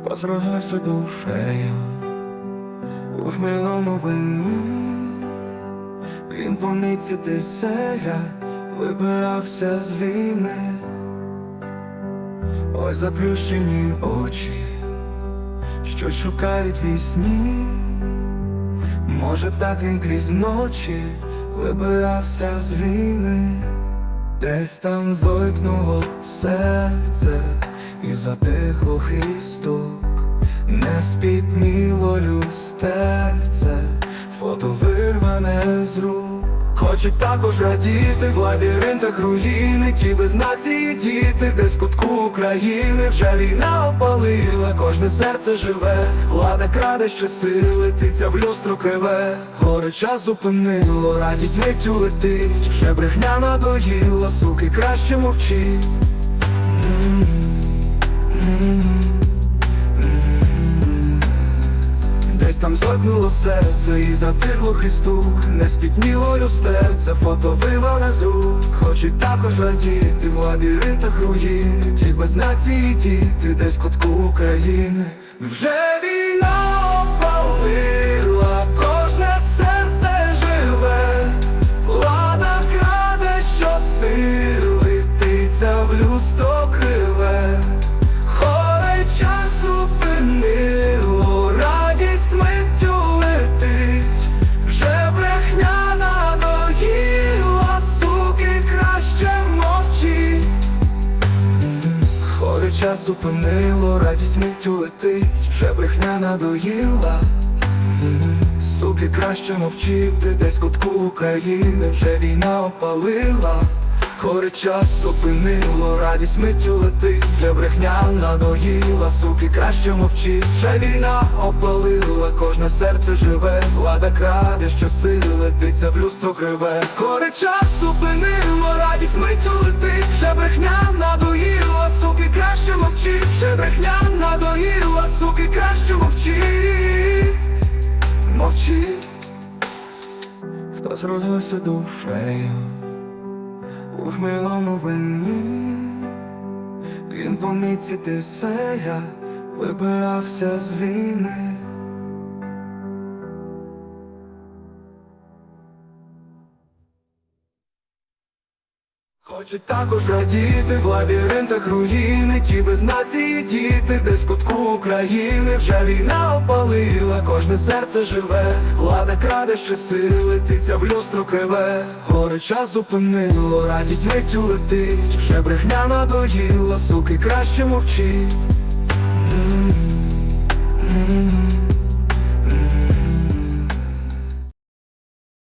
Хто зродився душею. У хмельному вину, він помітці тисея вибирався з війни, ось заплющені очі, що шукають вісні, може так він крізь ночі вибирався з війни, десь там зойкнуло серце і затихло хисток, не спітніло люстерце, фото вирване з рук. Хочуть також радіти в лабіринтах руїни, ті без нації діти, десь кутку України вже війна опалила, кожне серце живе, влада краде щосили, тиця в люстру криве, горе час зупинило, радість миттю летить, вже брехня надоїла, суки краще мовчить. Десь серце і затихло хисту, не спітніло люстерце, фото виване з рук. Хочуть також радіти в лабіринтах руїн. Ті без нації діти, десь кутку України? Вже Зупинило, радість миттю летить, вже брехня надоїла. Суки краще мовчити, десь кутку України вже війна опалила. Горе час зупинило, радість миттю летить, вже брехня надоїла, суки краще мовчить, вже війна опалила, кожне серце живе, влада краде, що сили летиться в люстро криве. Горе час зупинило, радість миттю летить, вже брехня надоїла, мовчить, вже брехня надоїла, суки краще мовчи, мовчи, хто зрозився душею у хмелому вині, він по міці тисея вибирався з війни. Хочуть також радіти в лабіринтах руїни, ті без нації діти, десь кутку України. Вже війна опалила, кожне серце живе, влада краде щосили, тиця в люстру криве, горе час зупинило, радість миттю летить, вже брехня надоїла, суки краще мовчить.